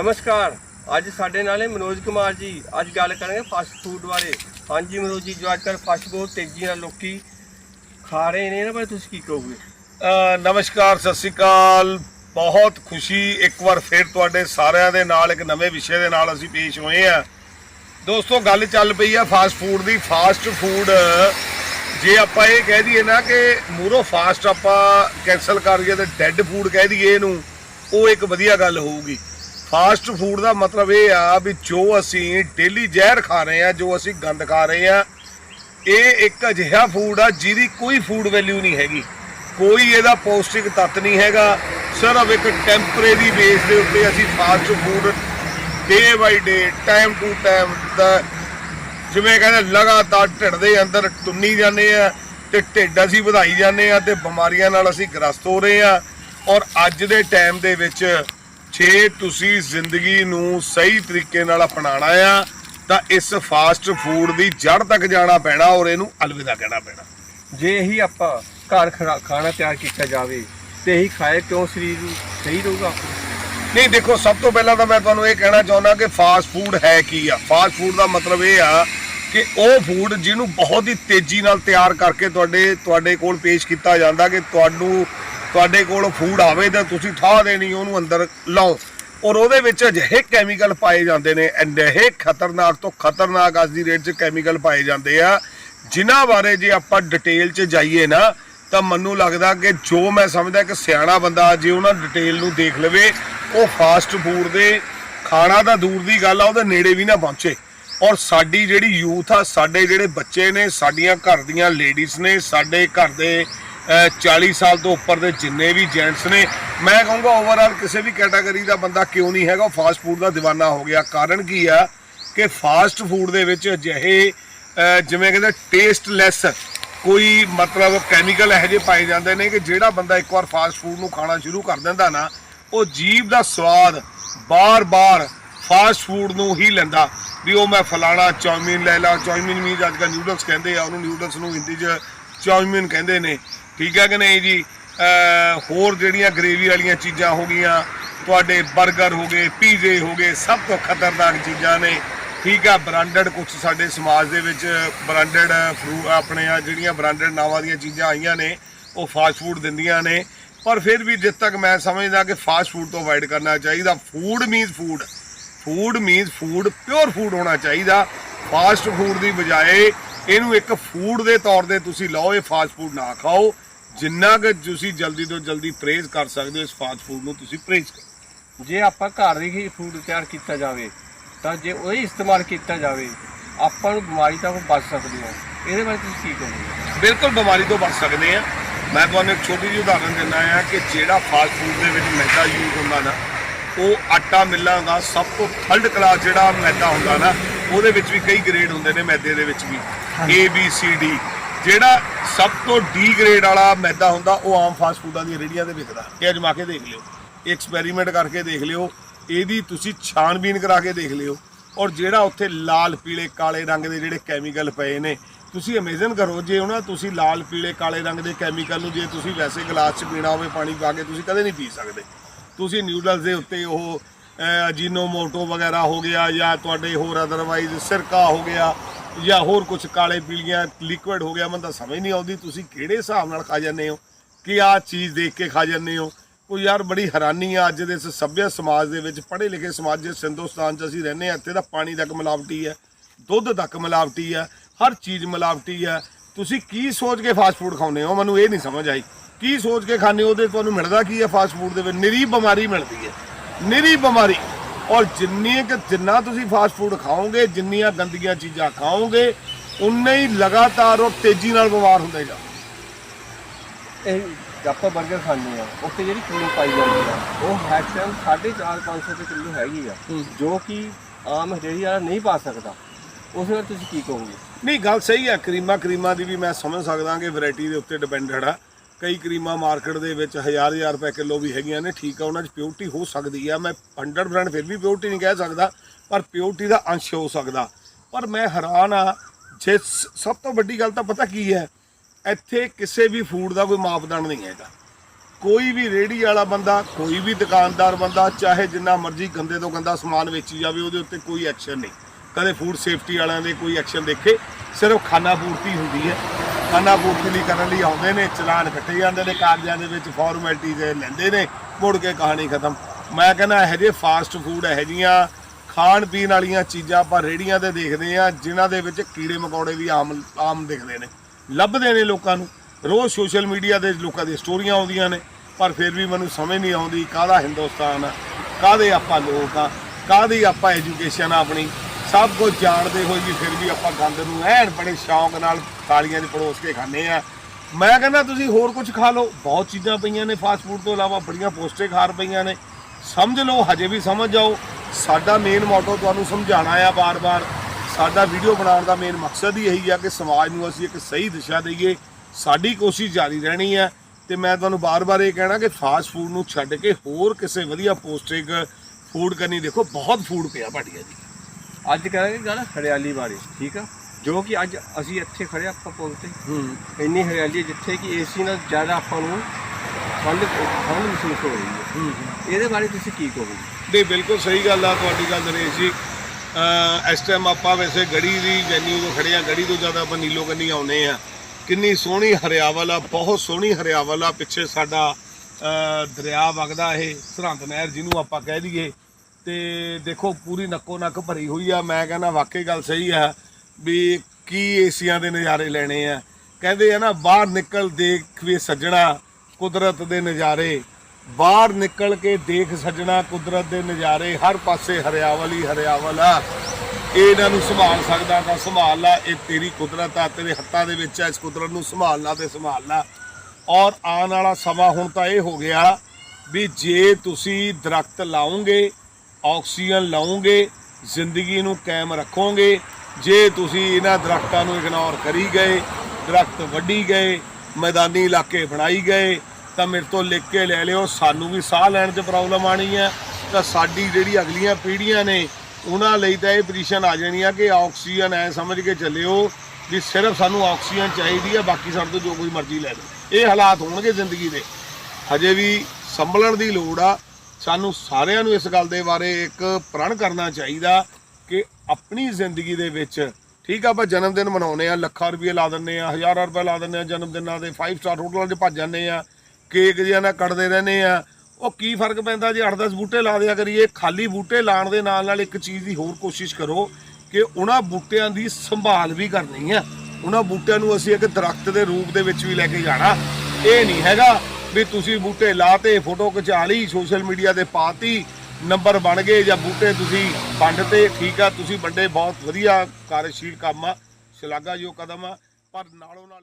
ਨਮਸਕਾਰ। ਅੱਜ ਸਾਡੇ ਨਾਲ ਹੈ ਮਨੋਜ ਕੁਮਾਰ ਜੀ। ਅੱਜ ਗੱਲ ਕਰਾਂਗੇ ਫਾਸਟ ਫੂਡ ਬਾਰੇ। ਹਾਂਜੀ ਮਨੋਜ ਜੀ, ਜੋ ਅੱਜ ਕੱਲ੍ਹ ਫਾਸਟ ਬਹੁਤ ਤੇਜ਼ੀ ਨਾਲ ਲੋਕੀ ਖਾ ਰਹੇ ਨੇ ਨਾ ਪਰ ਤੁਸੀਂ ਕੀ ਕਹੋਗੇ? ਨਮਸਕਾਰ, ਸਤਿ ਸ੍ਰੀ ਅਕਾਲ। ਬਹੁਤ ਖੁਸ਼ੀ ਇੱਕ ਵਾਰ ਫਿਰ ਤੁਹਾਡੇ ਸਾਰਿਆਂ ਦੇ ਨਾਲ, ਇੱਕ ਨਵੇਂ ਵਿਸ਼ੇ ਦੇ ਨਾਲ ਅਸੀਂ ਪੇਸ਼ ਹੋਏ ਆ ਦੋਸਤੋ, ਗੱਲ ਚੱਲ ਪਈ ਆ ਫਾਸਟ ਫੂਡ ਦੀ। ਫਾਸਟ ਫੂਡ ਜੇ ਆਪਾਂ ਇਹ ਕਹਿ ਦਈਏ ਨਾ ਕਿ ਮੂਰੋ ਫਾਸਟ ਆਪਾਂ ਕੈਨਸਲ ਕਰ ਦਈਏ ਤੇ ਡੈੱਡ ਫੂਡ ਕਹਿ ਦਈਏ ਇਹਨੂੰ, ਉਹ ਇੱਕ ਵਧੀਆ ਗੱਲ ਹੋਊਗੀ। ਫਾਸਟ ਫੂਡ ਦਾ ਮਤਲਬ ਇਹ ਆ ਵੀ ਜੋ ਅਸੀਂ ਡੇਲੀ ਜ਼ਹਿਰ ਖਾ ਰਹੇ ਆ, ਜੋ ਅਸੀਂ ਗੰਦ ਖਾ ਰਹੇ ਆ, ਇਹ ਇੱਕ ਅਜਿਹਾ ਫੂਡ ਆ ਜਿਹਦੀ ਕੋਈ ਫੂਡ ਵੈਲਿਊ ਨਹੀਂ ਹੈਗੀ। ਕੋਈ ਇਹਦਾ ਪੌਸ਼ਟਿਕ ਤੱਤ ਨਹੀਂ ਹੈਗਾ। ਸਿਰਫ ਇੱਕ ਟੈਂਪਰੇਰੀ ਬੇਸ ਦੇ ਉੱਤੇ ਅਸੀਂ fast food day by day time to time ਦਾ ਜਿਵੇਂ ਕਹਿੰਦੇ ਲਗਾਤਾਰ ਢਿੱਡ ਦੇ ਅੰਦਰ ਟੁੰਨੀ ਜਾਂਦੇ ਆ ਤੇ ਢਿੱਡ ਅਸੀਂ ਵਧਾਈ ਜਾਂਦੇ ਆ ਤੇ ਬਿਮਾਰੀਆਂ ਨਾਲ ਅਸੀਂ ਗ੍ਰਸਤ ਹੋ ਰਹੇ ਆ। ਔਰ ਅੱਜ ਦੇ ਟਾਈਮ ਦੇ ਵਿੱਚ ਜੇ ਤੁਸੀਂ ਜ਼ਿੰਦਗੀ ਨੂੰ ਸਹੀ ਤਰੀਕੇ ਨਾਲ ਅਪਣਾਉਣਾ ਆ ਤਾਂ ਇਸ ਫਾਸਟ ਫੂਡ ਦੀ ਜੜ ਤੱਕ ਜਾਣਾ ਪੈਣਾ ਔਰ ਇਹਨੂੰ ਅਲਵਿਦਾ ਕਹਿਣਾ ਪੈਣਾ। ਜੇ ਇਹੀ ਆਪਾਂ ਘਰ ਖਰਾ- ਖਾਣਾ ਤਿਆਰ ਕੀਤਾ ਜਾਵੇ ਤੇ ਇਹੀ ਖਾਏ ਕਿਉਂ ਸਰੀਰ ਨੂੰ ਸਹੀ ਰਹੂਗਾ ਨਹੀਂ ਦੇਖੋ ਸਭ ਤੋਂ ਪਹਿਲਾਂ ਤਾਂ ਮੈਂ ਤੁਹਾਨੂੰ ਇਹ ਕਹਿਣਾ ਚਾਹੁੰਦਾ ਕਿ ਫਾਸਟ ਫੂਡ ਹੈ ਕੀ ਆ? ਫਾਸਟ ਫੂਡ ਦਾ ਮਤਲਬ ਇਹ ਆ ਕਿ ਉਹ ਫੂਡ ਜਿਹਨੂੰ ਬਹੁਤ ਹੀ ਤੇਜ਼ੀ ਨਾਲ ਤਿਆਰ ਕਰਕੇ ਤੁਹਾਡੇ ਤੁਹਾਡੇ ਕੋਲ ਪੇਸ਼ ਕੀਤਾ ਜਾਂਦਾ ਕਿ ਤੁਹਾਨੂੰ ਤੁਹਾਡੇ ਕੋਲ ਫੂਡ ਆਵੇ ਤਾਂ ਤੁਸੀਂ ਠਾਹ ਦੇਣੀ ਉਹਨੂੰ ਅੰਦਰ ਲਾਓ। ਔਰ ਉਹਦੇ ਵਿੱਚ ਅਜਿਹੇ ਕੈਮੀਕਲ ਪਾਏ ਜਾਂਦੇ ਨੇ, ਅਜਿਹੇ ਖਤਰਨਾਕ ਤੋਂ ਖਤਰਨਾਕ ਅੱਜ ਦੀ ਰੇਟ 'ਚ ਕੈਮੀਕਲ ਪਾਏ ਜਾਂਦੇ ਆ। ਜਿਨ੍ਹਾਂ ਬਾਰੇ ਜੇ ਆਪਾਂ ਡਿਟੇਲ 'ਚ ਜਾਈਏ ਨਾ, ਤਾਂ ਮੈਨੂੰ ਲੱਗਦਾ ਕਿ ਜੋ ਮੈਂ ਸਮਝਦਾ ਕਿ ਸਿਆਣਾ ਬੰਦਾ ਜੇ ਉਹਨਾਂ ਡਿਟੇਲ ਨੂੰ ਦੇਖ ਲਵੇ, ਉਹ ਫਾਸਟ ਫੂਡ ਦੇ ਖਾਣਾ ਤਾਂ ਦੂਰ ਦੀ ਗੱਲ ਆ, ਉਹਦੇ ਨੇੜੇ ਵੀ ਨਾ ਪਹੁੰਚੇ। ਔਰ ਸਾਡੀ ਜਿਹੜੀ ਯੂਥ ਆ, ਸਾਡੇ ਜਿਹੜੇ ਬੱਚੇ ਨੇ, ਸਾਡੀਆਂ ਘਰ ਦੀਆਂ ਲੇਡੀਜ਼ ਨੇ, ਸਾਡੇ ਘਰ ਦੇ 40 ਸਾਲ ਤੋਂ ਉੱਪਰ ਦੇ ਜਿੰਨੇ ਵੀ ਜੈਂਟਸ ਨੇ, ਮੈਂ ਕਹੂੰਗਾ ਓਵਰਆਲ ਕਿਸੇ ਵੀ ਕੈਟਾਗਰੀ ਦਾ ਬੰਦਾ ਕਿਉਂ ਨਹੀਂ ਹੈਗਾ, ਉਹ ਫਾਸਟ ਫੂਡ ਦਾ دیਵਾਨਾ ਹੋ ਗਿਆ। ਕਾਰਨ ਕੀ ਆ ਕਿ ਫਾਸਟ ਫੂਡ ਦੇ ਵਿੱਚ ਅਜਿਹੇ ਜਿਵੇਂ ਕਹਿੰਦੇ ਟੇਸਟਲੈਸ ਕੋਈ ਮਤਲਬ ਕੈਮੀਕਲ ਇਹੋ ਜਿਹੇ ਪਾਏ ਜਾਂਦੇ ਨੇ ਕਿ ਜਿਹੜਾ ਬੰਦਾ ਇੱਕ ਵਾਰ ਫਾਸਟ ਫੂਡ ਨੂੰ ਖਾਣਾ ਸ਼ੁਰੂ ਕਰ ਦਿੰਦਾ ਨਾ, ਉਹ ਜੀਭ ਦਾ ਸਵਾਦ ਬਾਰ-ਬਾਰ ਫਾਸਟ ਫੂਡ ਨੂੰ ਹੀ ਲੈਂਦਾ। ਵੀ ਉਹ ਮੈਂ ਫਲਾਣਾ ਚੌਮਿਨ ਲੈ ਲਾ, ਚੌਮਿਨ ਮੀਨਸ ਅੱਜ ਕੱਲ੍ਹ ਨਿਊਡਲਸ ਕਹਿੰਦੇ ਆ, ਉਹਨੂੰ ਨਿਊਡਲਸ ਨੂੰ ਹਿੰਦੀ 'ਚ ਚੌਮਿਨ ਕਹਿੰਦੇ ਨੇ। ਠੀਕ ਹੈ ਕਿ ਨਹੀਂ ਜੀ? ਹੋਰ ਜਿਹੜੀਆਂ ਗ੍ਰੇਵੀ ਵਾਲੀਆਂ ਚੀਜ਼ਾਂ ਹੋ ਗਈਆਂ, ਤੁਹਾਡੇ 버ਗਰ ਹੋ ਗਏ ਪੀਜ਼ੇ ਹੋ ਗਏ, ਸਭ ਤੋਂ ਖਤਰਨਾਕ ਚੀਜ਼ਾਂ ਨੇ। ਠੀਕ ਆ ਬ੍ਰਾਂਡਡ ਕੁਝ ਸਾਡੇ ਸਮਾਜ ਦੇ ਵਿੱਚ ਬ੍ਰਾਂਡਡ ਫਰੂ ਆਪਣੇ ਆ ਜਿਹੜੀਆਂ ਬ੍ਰਾਂਡਡ ਨਾਵਾਂ ਦੀਆਂ ਚੀਜ਼ਾਂ ਆਈਆਂ ਨੇ, ਉਹ ਫਾਸਟ ਫੂਡ ਦਿੰਦੀਆਂ ਨੇ। ਪਰ ਫਿਰ ਵੀ ਜਿੱਦ ਤੱਕ ਮੈਂ ਸਮਝਦਾ ਕਿ ਫਾਸਟ ਫੂਡ ਤੋਂ ਅਵਾਇਡ ਕਰਨਾ ਚਾਹੀਦਾ। Food means food food means food pure food ਹੋਣਾ ਚਾਹੀਦਾ। ਫਾਸਟ ਫੂਡ ਦੀ ਬਜਾਏ ਇਹਨੂੰ ਇੱਕ ਫੂਡ ਦੇ ਤੌਰ ਤੇ ਤੁਸੀਂ ਲਓ, ਇਹ ਫਾਸਟ ਫੂਡ ਨਾ ਖਾਓ। ਜਿੰਨਾ ਕਿ ਤੁਸੀਂ ਜਲਦੀ ਤੋਂ ਜਲਦੀ ਪ੍ਰੇਜ਼ ਕਰ ਸਕਦੇ ਹੋ ਇਸ ਫਾਸਟ ਫੂਡ ਨੂੰ, ਤੁਸੀਂ ਪ੍ਰੇਜ਼ ਕਰੋ। ਜੇ ਆਪਾਂ ਘਰ ਦੇ ਹੀ ਫੂਡ ਤਿਆਰ ਕੀਤਾ ਜਾਵੇ, ਤਾਂ ਜੇ ਉਹ ਇਸਤੇਮਾਲ ਕੀਤਾ ਜਾਵੇ, ਆਪਾਂ ਨੂੰ ਬਿਮਾਰੀ ਤੋਂ ਬਚ ਸਕਦੇ ਹਾਂ। ਇਹਦੇ ਬਾਰੇ ਤੁਸੀਂ ਕੀ ਕਹੋਗੇ? ਬਿਲਕੁਲ ਬਿਮਾਰੀ ਤੋਂ ਬਚ ਸਕਦੇ ਆ ਮੈਂ ਤੁਹਾਨੂੰ ਇੱਕ ਛੋਟੀ ਜਿਹੀ ਉਦਾਹਰਨ ਦਿੰਦਾ ਆ ਕਿ ਜਿਹੜਾ ਫਾਸਟ ਫੂਡ ਦੇ ਵਿੱਚ ਮੈਦਾ ਯੂਜ਼ ਹੁੰਦਾ ਨਾ, ਉਹ ਆਟਾ ਮਿੱਲਾਂ ਦਾ ਸਭ ਤੋਂ ਥਰਡ ਕਲਾਸ ਜਿਹੜਾ ਮੈਦਾ ਹੁੰਦਾ ਨਾ, ਉਹਦੇ ਵਿੱਚ ਵੀ ਕਈ ਗ੍ਰੇਡ ਹੁੰਦੇ ਨੇ ਮੈਦੇ ਦੇ ਵਿੱਚ ਵੀ। A ਬੀ ਸੀ ਡੀ ਜਿਹੜਾ ਸਭ ਤੋਂ ਡੀ ਗ੍ਰੇਡ ਵਾਲਾ ਮੈਦਾ ਹੁੰਦਾ, ਉਹ ਆਮ ਫਾਸਟ ਫੂਡਾਂ ਦੀਆਂ ਰੇਹੜੀਆਂ ਤੇ ਵਿਕਦਾ। ਇਹ ਅਜਮਾ ਕੇ ਦੇਖ ਲਿਓ। ਐਕਸਪੈਰੀਮੈਂਟ ਕਰਕੇ ਦੇਖ ਲਿਓ। ਇਹਦੀ ਤੁਸੀਂ ਛਾਣਬੀਨ ਕਰਾ ਕੇ ਦੇਖ ਲਿਓ। ਔਰ ਜਿਹੜਾ ਉੱਥੇ ਲਾਲ, ਪੀਲੇ, ਕਾਲੇ ਰੰਗ ਦੇ ਜਿਹੜੇ ਕੈਮੀਕਲ ਪਏ ਨੇ, ਤੁਸੀਂ ਇਮੇਜਿਨ ਕਰੋ। ਜੇ ਉਹਨਾਂ ਤੁਸੀਂ ਲਾਲ, ਪੀਲੇ, ਕਾਲੇ ਰੰਗ ਦੇ ਕੈਮੀਕਲ ਨੂੰ ਜੇ ਤੁਸੀਂ ਵੈਸੇ ਗਲਾਸ 'ਚ ਪੀਣਾ ਹੋਵੇ, ਪਾਣੀ ਪਾ ਕੇ ਤੁਸੀਂ ਕਦੇ ਨਹੀਂ ਪੀ ਸਕਦੇ। ਤੁਸੀਂ ਨਿਊਡਲਸ ਦੇ ਉੱਤੇ ਉਹ ਅਜੀਨੋਮੋਟੋ ਵਗੈਰਾ ਹੋ ਗਿਆ ਜਾਂ ਤੁਹਾਡੇ ਹੋਰ ਅਦਰਵਾਈਜ਼ ਸਿਰਕਾ ਹੋ ਗਿਆ ਜਾਂ ਹੋਰ ਕੁਝ ਕਾਲੇ ਪੀਲੀਆਂ ਲਿਕੁਇਡ ਹੋ ਗਿਆ, ਮੈਨੂੰ ਤਾਂ ਸਮਝ ਨਹੀਂ ਆਉਂਦੀ, ਤੁਸੀਂ ਕਿਹੜੇ ਹਿਸਾਬ ਨਾਲ ਖਾ ਜਾਂਦੇ ਹੋ? ਕਿ ਆਹ ਚੀਜ਼ ਦੇਖ ਕੇ ਖਾ ਜਾਂਦੇ ਹੋ? ਕੋਈ ਯਾਰ ਬੜੀ ਹੈਰਾਨੀ ਆ, ਅੱਜ ਦੇ ਇਸ ਸੱਭਿਆ ਸਮਾਜ ਦੇ ਵਿੱਚ ਪੜ੍ਹੇ ਲਿਖੇ ਸਮਾਜ ਜਿਸ ਹਿੰਦੁਸਤਾਨ 'ਚ ਅਸੀਂ ਰਹਿੰਦੇ ਆ ਇੱਥੇ ਦਾ ਪਾਣੀ ਤੱਕ ਮਿਲਾਵਟੀ ਹੈ, ਦੁੱਧ ਤੱਕ ਮਿਲਾਵਟੀ ਹੈ, ਹਰ ਚੀਜ਼ ਮਿਲਾਵਟੀ ਹੈ। ਤੁਸੀਂ ਕੀ ਸੋਚ ਕੇ ਫਾਸਟ ਫੂਡ ਖਾਉਂਦੇ ਹੋ? ਮੈਨੂੰ ਇਹ ਨਹੀਂ ਸਮਝ ਆਈ। ਕੀ ਸੋਚ ਕੇ ਖਾਂਦੇ ਹੋ? ਉਹਦੇ ਤੁਹਾਨੂੰ ਮਿਲਦਾ ਕੀ ਹੈ ਫਾਸਟ ਫੂਡ ਦੇ ਵਿੱਚ? ਨਿਰੀ ਬਿਮਾਰੀ ਮਿਲਦੀ ਹੈ। ਨਿਰੀ ਬਿਮਾਰੀ। ਔਰ ਜਿੰਨੀ ਕਿ ਜਿੰਨਾ ਤੁਸੀਂ ਫਾਸਟ ਫੂਡ ਖਾਓਗੇ ਜਿੰਨੀਆਂ ਗੰਦੀਆਂ ਚੀਜ਼ਾਂ ਖਾਓਗੇ ਉਨੇ ਹੀ ਲਗਾਤਾਰ ਉਹ ਤੇਜ਼ੀ ਨਾਲ ਬਿਮਾਰ ਹੁੰਦੇ ਜਾ ਇਹ ਜੇ ਆਪਾਂ 버ਗਰ ਖਾਂਦੇ ਆ ਉੱਤੇ ਜਿਹੜੀ ਕਰੀਮ ਪਾਈ ਜਾਂਦੀ ਆ ਉਹ ਮੈਕਸਿਮਮ 4.5 500 ਰੁਪਏ ਕਿਲੋ ਹੈਗੀ ਆ ਜੋ ਕਿ ਆਮ ਰੇਹੜੀ ਵਾਲਾ ਨਹੀਂ ਪਾ ਸਕਦਾ। ਉਸ ਨਾਲ ਤੁਸੀਂ ਕੀ ਕਹੋਗੇ? ਨਹੀਂ ਗੱਲ ਸਹੀ ਹੈ ਕਰੀਮਾਂ ਕਰੀਮਾਂ ਦੀ ਵੀ ਮੈਂ ਸਮਝ ਸਕਦਾ ਕਿ ਵੈਰਾਈਟੀ ਦੇ ਉੱਤੇ ਡਿਪੈਂਡਡ ਆ। ਕਈ ਕਰੀਮਾਂ ਮਾਰਕੀਟ ਦੇ ਵਿੱਚ ਹਜ਼ਾਰ ਹਜ਼ਾਰ ਰੁਪਏ ਕਿਲੋ ਵੀ ਹੈਗੀਆਂ ਨੇ, ਠੀਕ ਆ, ਉਹਨਾਂ 'ਚ ਪਿਓਰਟੀ ਹੋ ਸਕਦੀ ਆ। ਮੈਂ 100% ਫਿਰ ਵੀ ਪਿਓਰਟੀ ਨਹੀਂ ਕਹਿ ਸਕਦਾ, ਪਰ ਪਿਓਰਟੀ ਦਾ ਅੰਸ਼ ਹੋ ਸਕਦਾ। ਪਰ ਮੈਂ ਹੈਰਾਨ ਆ, ਜੇ ਸ- ਸਭ ਤੋਂ ਵੱਡੀ ਗੱਲ ਤਾਂ ਪਤਾ ਕੀ ਹੈ, ਇੱਥੇ ਕਿਸੇ ਵੀ ਫੂਡ ਦਾ ਕੋਈ ਮਾਪਦੰਡ ਨਹੀਂ ਹੈਗਾ। ਕੋਈ ਵੀ ਰੇੜੀ ਵਾਲਾ ਬੰਦਾ, ਕੋਈ ਵੀ ਦੁਕਾਨਦਾਰ ਬੰਦਾ, ਚਾਹੇ ਜਿੰਨਾ ਮਰਜ਼ੀ ਗੰਦੇ ਤੋਂ ਗੰਦਾ ਸਮਾਨ ਵੇਚੀ ਜਾਵੇ, ਉਹਦੇ ਉੱਤੇ ਕੋਈ ਐਕਸ਼ਨ ਨਹੀਂ। ਕਦੇ ਫੂਡ ਸੇਫਟੀ ਵਾਲਿਆਂ ਦੇ ਕੋਈ ਐਕਸ਼ਨ ਦੇਖੇ, ਸਿਰਫ ਖਾਨਾ ਪੂਰਤੀ ਹੁੰਦੀ ਹੈ। ਖਾਨਾ ਪੂਰਤੀ ਲਈ ਕਰਨ ਲਈ ਆਉਂਦੇ ਨੇ, ਚਲਾਨ ਕੱਟੇ ਜਾਂਦੇ ਨੇ, ਕਾਗਜ਼ਾਂ ਦੇ ਵਿੱਚ ਫਾਰਮੈਲਿਟੀ ਦੇ ਲੈਂਦੇ ਨੇ, ਮੁੜ ਕੇ ਕਹਾਣੀ ਖਤਮ। ਮੈਂ ਕਹਿੰਦਾ ਇਹੋ ਜਿਹੇ ਫਾਸਟ ਫੂਡ ਇਹੋ ਜਿਹੀਆਂ ਖਾਣ ਪੀਣ ਵਾਲੀਆਂ ਚੀਜ਼ਾਂ ਆਪਾਂ ਰੇੜੀਆਂ ਤੇ ਦੇਖਦੇ ਆ ਜਿਨ੍ਹਾਂ ਦੇ ਵਿੱਚ ਕੀੜੇ ਮਕੌੜੇ ਵੀ ਆਮ ਆਮ ਦਿਖਦੇ ਨੇ। ਲੱਭਦੇ ਨੇ ਲੋਕਾਂ ਨੂੰ। ਰੋਜ਼ ਸੋਸ਼ਲ ਮੀਡੀਆ ਤੇ ਲੋਕਾਂ ਦੀਆਂ ਸਟੋਰੀਆਂ ਆਉਂਦੀਆਂ ਨੇ, ਪਰ ਫਿਰ ਵੀ ਮੈਨੂੰ ਸਮਝ ਨਹੀਂ ਆਉਂਦੀ ਕਾਹਦਾ ਹਿੰਦੁਸਤਾਨ ਆ, ਕਾਹਦੇ ਆਪਾਂ ਲੋਕ ਆ, ਕਾਹਦੀ ਆਪਾਂ ਐਜੂਕੇਸ਼ਨ ਆਪਣੀ। ਸਭ ਕੁਝ ਜਾਣਦੇ ਹੋਏ ਵੀ ਫਿਰ ਵੀ ਆਪਾਂ ਗੰਦ ਨੂੰ ਐਨ ਬੜੇ ਸ਼ੌਂਕ ਨਾਲ ਥਾਲੀਆਂ 'ਚ ਪਰੋਸ ਕੇ ਖਾਂਦੇ ਆ ਮੈਂ ਕਹਿੰਦਾ, ਤੁਸੀਂ ਹੋਰ ਕੁਝ ਖਾ ਲਓ। ਬਹੁਤ ਚੀਜ਼ਾਂ ਪਈਆਂ ਨੇ ਫਾਸਟ ਫੂਡ ਤੋਂ ਇਲਾਵਾ, ਬੜੀਆਂ ਪੌਸ਼ਟਿਕ ਖਾਰ ਪਈਆਂ ਨੇ। ਸਮਝ ਲਓ, ਹਜੇ ਵੀ ਸਮਝ ਜਾਓ ਸਾਡਾ ਮੇਨ ਮੋਟੋ ਤੁਹਾਨੂੰ ਸਮਝਾਉਣਾ ਆ ਬਾਰ-ਬਾਰ ਸਾਡਾ ਵੀਡੀਓ ਬਣਾਉਣ ਦਾ ਮੇਨ ਮਕਸਦ ਹੀ ਇਹੀ ਆ ਕਿ ਸਮਾਜ ਨੂੰ ਅਸੀਂ ਇੱਕ ਸਹੀ ਦਿਸ਼ਾ ਦੇਈਏ। ਸਾਡੀ ਕੋਸ਼ਿਸ਼ ਜਾਰੀ ਰਹਿਣੀ ਆ। ਤੇ ਮੈਂ ਤੁਹਾਨੂੰ ਬਾਰ-ਬਾਰ ਇਹ ਕਹਿਣਾ ਕਿ ਫਾਸਟ ਫੂਡ ਨੂੰ ਛੱਡ ਕੇ ਹੋਰ ਕਿਸੇ ਵਧੀਆ ਪੌਸ਼ਟਿਕ ਫੂਡ ਕਰਨੀ ਦੇਖੋ, ਬਹੁਤ ਫੂਡ ਪਿਆ ਭਾਟੀਆ ਜੀ। ਅੱਜ ਕਰਾਂਗੇ ਗੱਲ ਹਰਿਆਲੀ ਬਾਰੇ ਠੀਕ ਆ? ਜੋ ਕਿ ਅੱਜ ਅਸੀਂ ਇੱਥੇ ਖੜੇ ਆ ਆਪਾਂ ਪੁਲ ਤੇ। ਹੂੰ। ਇੰਨੀ ਹਰਿਆਲੀ ਹੈ ਜਿੱਥੇ ਕਿ ਏਸੀ ਨਾਲ ਜ਼ਿਆਦਾ ਆਪਾਂ ਨੂੰ ਠੰਡ ਠੰਡ ਮਹਿਸੂਸ ਹੋ ਰਹੀ ਹੈ। ਹੂੰ। ਇਹਦੇ ਬਾਰੇ ਤੁਸੀਂ ਕੀ ਕਹੋਗੇ? ਨਹੀਂ ਬਿਲਕੁਲ ਸਹੀ ਗੱਲ ਆ ਤੁਹਾਡੀ ਗੱਲ ਨਰੇਸ਼ ਜੀ। ਇਸ ਟਾਈਮ ਆਪਾਂ ਵੈਸੇ ਗੜੀ ਦੀ ਵੈਨਿਊ ਤੋਂ ਖੜੇ ਆ ਗੜੀ ਤੋਂ ਜ਼ਿਆਦਾ ਆਪਾਂ ਨੀਲੋ ਕੰਨੀ ਆਉਨੇ ਆ ਕਿੰਨੀ ਸੋਹਣੀ ਹਰਿਆਵਲ ਆ ਬਹੁਤ ਸੋਹਣੀ ਹਰਿਆਵਲ ਆ। ਪਿੱਛੇ ਸਾਡਾ ਦਰਿਆ ਵਗਦਾ ਇਹ ਸਰਹੰਦ ਨਹਿਰ ਜਿਹਨੂੰ ਆਪਾਂ ਕਹਿ ਦਈਏ। ਤੇ ਦੇਖੋ, ਪੂਰੀ ਨੱਕੋ ਨੱਕ ਭਰੀ ਹੋਈ ਆ। ਮੈਂ ਕਹਿੰਦਾ, ਵਾਕਈ ਗੱਲ ਸਹੀ ਆ ਵੀ ਕੀ ਏਸੀਆਂ ਦੇ ਨਜ਼ਾਰੇ ਲੈਣੇ ਆ। ਕਹਿੰਦੇ ਆ ਨਾ, ਬਾਹਰ ਨਿਕਲ ਦੇਖ ਵੀ ਸੱਜਣਾ ਕੁਦਰਤ ਦੇ ਨਜ਼ਾਰੇ। ਬਾਹਰ ਨਿਕਲ ਕੇ ਦੇਖ ਸੱਜਣਾ ਕੁਦਰਤ ਦੇ ਨਜ਼ਾਰੇ। ਹਰ ਪਾਸੇ ਹਰਿਆਵਲ ਹੀ ਹਰਿਆਵਲ ਆ। ਇਹ ਇਹਨਾਂ ਨੂੰ ਸੰਭਾਲ ਸਕਦਾ ਤਾਂ ਸੰਭਾਲ ਲਾ। ਇਹ ਤੇਰੀ ਕੁਦਰਤ ਆ, ਤੇਰੇ ਹੱਥਾਂ ਦੇ ਵਿੱਚ ਆ, ਇਸ ਕੁਦਰਤ ਨੂੰ ਸੰਭਾਲ ਲਾ ਤੇ ਸੰਭਾਲ ਲਾ। ਔਰ ਆਉਣ ਵਾਲਾ ਸਮਾਂ ਹੁਣ ਤਾਂ ਇਹ ਹੋ ਗਿਆ ਵੀ ਜੇ ਤੁਸੀਂ ਦਰਖਤ ਲਾਓਗੇ ਆਕਸੀਜਨ ਲਾਉਂਗੇ ਜ਼ਿੰਦਗੀ ਨੂੰ ਕਾਇਮ ਰੱਖੋਗੇ। ਜੇ ਤੁਸੀਂ ਇਹਨਾਂ ਦਰਖਤਾਂ ਨੂੰ ਇਗਨੋਰ ਕਰੀ ਗਏ, ਦਰਖਤ ਵੱਢੀ ਗਏ, ਮੈਦਾਨੀ ਇਲਾਕੇ ਬਣਾਈ ਗਏ, ਤਾਂ ਮੇਰੇ ਤੋਂ ਲਿਖ ਕੇ ਲੈ ਲਿਓ, ਸਾਨੂੰ ਵੀ ਸਾਹ ਲੈਣ 'ਚ ਪ੍ਰੋਬਲਮ ਆਣੀ ਹੈ। ਤਾਂ ਸਾਡੀ ਜਿਹੜੀ ਅਗਲੀਆਂ ਪੀੜ੍ਹੀਆਂ ਨੇ, ਉਹਨਾਂ ਲਈ ਤਾਂ ਇਹ ਪੋਜੀਸ਼ਨ ਆ ਜਾਣੀ ਆ ਕਿ ਆਕਸੀਜਨ ਐ ਸਮਝ ਕੇ ਚੱਲਿਓ ਵੀ ਸਿਰਫ ਸਾਨੂੰ ਆਕਸੀਜਨ ਚਾਹੀਦੀ ਆ, ਬਾਕੀ ਸਾਡੇ ਤੋਂ ਜੋ ਕੋਈ ਮਰਜ਼ੀ ਲੈ ਲਓ ਇਹ ਹਾਲਾਤ ਹੋਣਗੇ ਜ਼ਿੰਦਗੀ ਦੇ। ਹਜੇ ਵੀ ਸੰਭਲਣ ਦੀ ਲੋੜ ਆ ਸਾਨੂੰ ਸਾਰਿਆਂ ਨੂੰ ਇਸ ਗੱਲ ਦੇ ਬਾਰੇ ਇੱਕ ਪ੍ਰਣ ਕਰਨਾ ਚਾਹੀਦਾ ਕਿ ਆਪਣੀ ਜ਼ਿੰਦਗੀ ਦੇ ਵਿੱਚ, ਠੀਕ ਆ, ਆਪਾਂ ਜਨਮ ਦਿਨ ਮਨਾਉਨੇ ਆ, ਲੱਖਾਂ ਰੁਪਏ ਲਾ ਦਿੰਨੇ ਆ, ਹਜ਼ਾਰਾਂ ਰੁਪਏ ਲਾ ਦਿੰਨੇ ਆ ਜਨਮ ਦਿਨਾਂ ਦੇ 5 ਸਟਾਰ ਹੋਟਲਾਂ 'ਚ ਭੱਜ ਜਾਂਦੇ ਆ, ਕੇਕ ਜਿਹਾ ਨਾ ਕੱਟਦੇ ਰਹਿੰਦੇ ਆ। ਉਹ ਕੀ ਫ਼ਰਕ ਪੈਂਦਾ ਜੇ 8-10 ਬੂਟੇ ਲਾ ਦਿਆ ਕਰੀਏ, ਖਾਲੀ ਬੂਟੇ ਲਾਣ ਦੇ ਨਾਲ ਨਾਲ ਇੱਕ ਚੀਜ਼ ਦੀ ਹੋਰ ਕੋਸ਼ਿਸ਼ ਕਰੋ ਕਿ ਉਹਨਾਂ ਬੂਟਿਆਂ ਦੀ ਸੰਭਾਲ ਵੀ ਕਰਨੀ ਆ। ਉਹਨਾਂ ਬੂਟਿਆਂ ਨੂੰ ਅਸੀਂ ਇੱਕ ਦਰਖਤ ਦੇ ਰੂਪ ਦੇ ਵਿੱਚ ਵੀ ਲੈ ਕੇ ਜਾਣਾ। ਇਹ ਨਹੀਂ ਹੈਗਾ ਵੀ ਤੁਸੀਂ ਬੂਟੇ ਲਾਤੇ, ਫੋਟੋ ਖਿਚਾ ਲਈ, ਸੋਸ਼ਲ ਮੀਡੀਆ ਤੇ ਪਾਤੀ, ਨੰਬਰ ਬਣ ਗਏ ਜਾਂ ਬੂਟੇ ਤੁਸੀਂ ਵੰਡਤੇ, ਠੀਕ ਆ, ਤੁਸੀਂ ਵੰਡੇ, ਬਹੁਤ ਵਧੀਆ ਕਾਰਜਸ਼ੀਲ ਕੰਮ ਆ, ਸ਼ਲਾਘਾਯੋਗ ਕਦਮ ਆ, ਪਰ ਨਾਲੋਂ ਨਾਲ